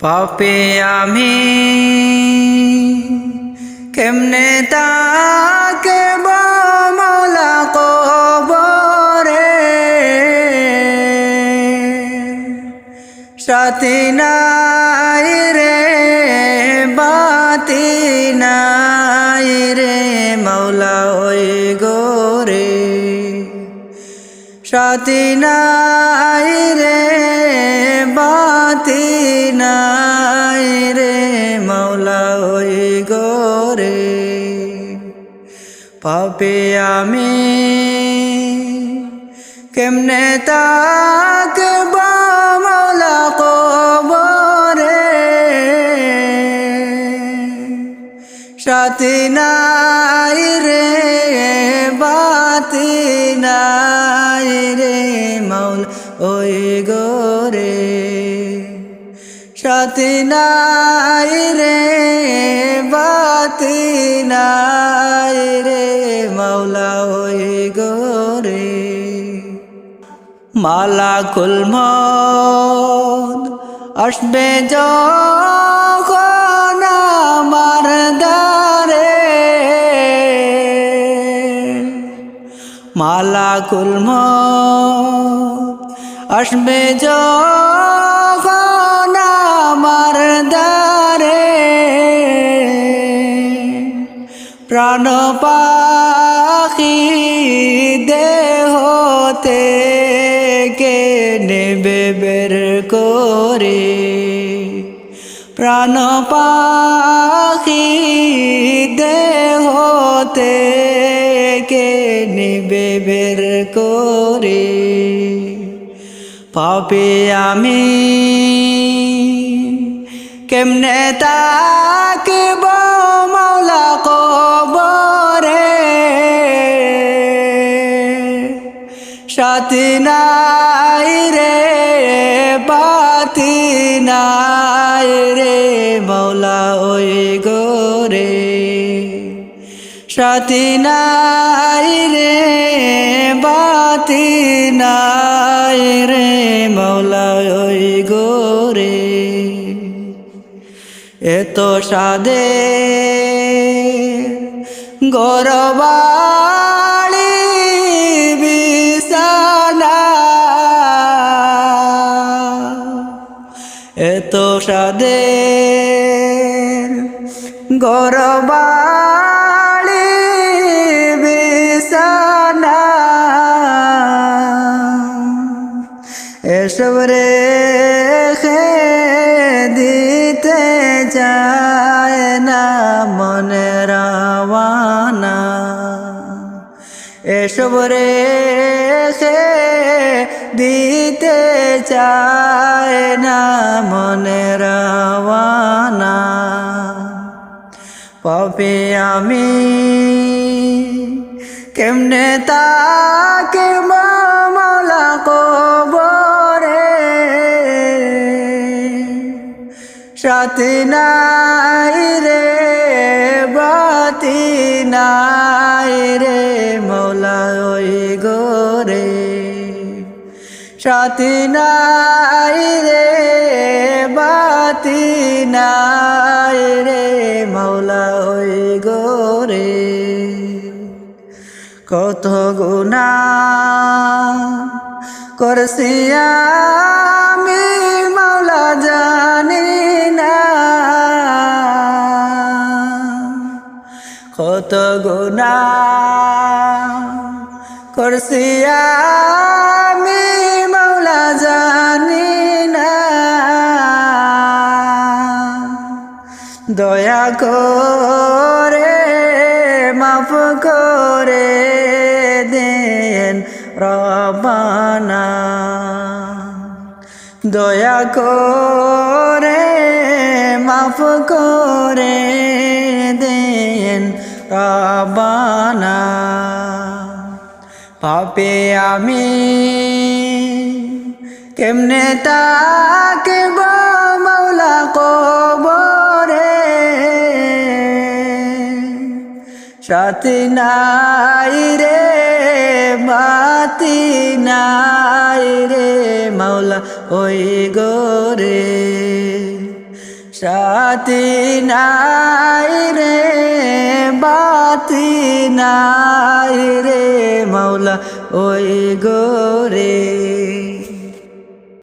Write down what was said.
পাপে আমি কেমনে তাকে মলা কবরে? সাথী নাই রে, বাতি নাই রে মৌলা ওই গোরে। সাথী নাই রে নাই রে মৌলা ওই গোরে পাপে আমি কেমনে তাকে মৌলা কবরে? সাথী নাই রে, বাতি নাই রে মৌল ওই সাথী নাই রে নাই রে মৌলা ওই গোরে মালা কুলম আসবে আমার দারে মালা কুলম আসবে যখন প্রাণ পাখি দেহতে কে নেবে বের করে? প্রাণ পাখি দেহতে কে নেবে বের করে? পাপে আমি কেমনে তাকে সাথী নাই রে, বাতি নাই রে মৌলা ওই গোরে। সাথী নাই রে, বাতি নাই রে মৌলা ওই গোরে। এত সাদে গরবাড়ি গরবাড়ি বিছানা। এসব রেখে দিতে চায় না মনে রাওয়ানা এসব রেখে দিতে চায় না মনে রাওয়ানা পাপে আমি? কেমনে তাকে মামলা কবরে? সাথী নাই রে, বাতি নাই রে মৌলা ওই গোরে সাথী নাই রে, বাতি নাই কত গুণা করছি মাওলা জানি না। কত গুণা করছি আমি, মাওলা জানি না। দয়া করে, মাফ করে রবানা দয়া করে, মাফ করে দেন রবানা পাপে আমি কেমনে তাকে মৌলা কবরে? সাথী নাই রে বাতি নাই রে মাওলা, ওই গোরে। সাথী নাই রে বাতি নাই রে মাওলা, ওই গোরে।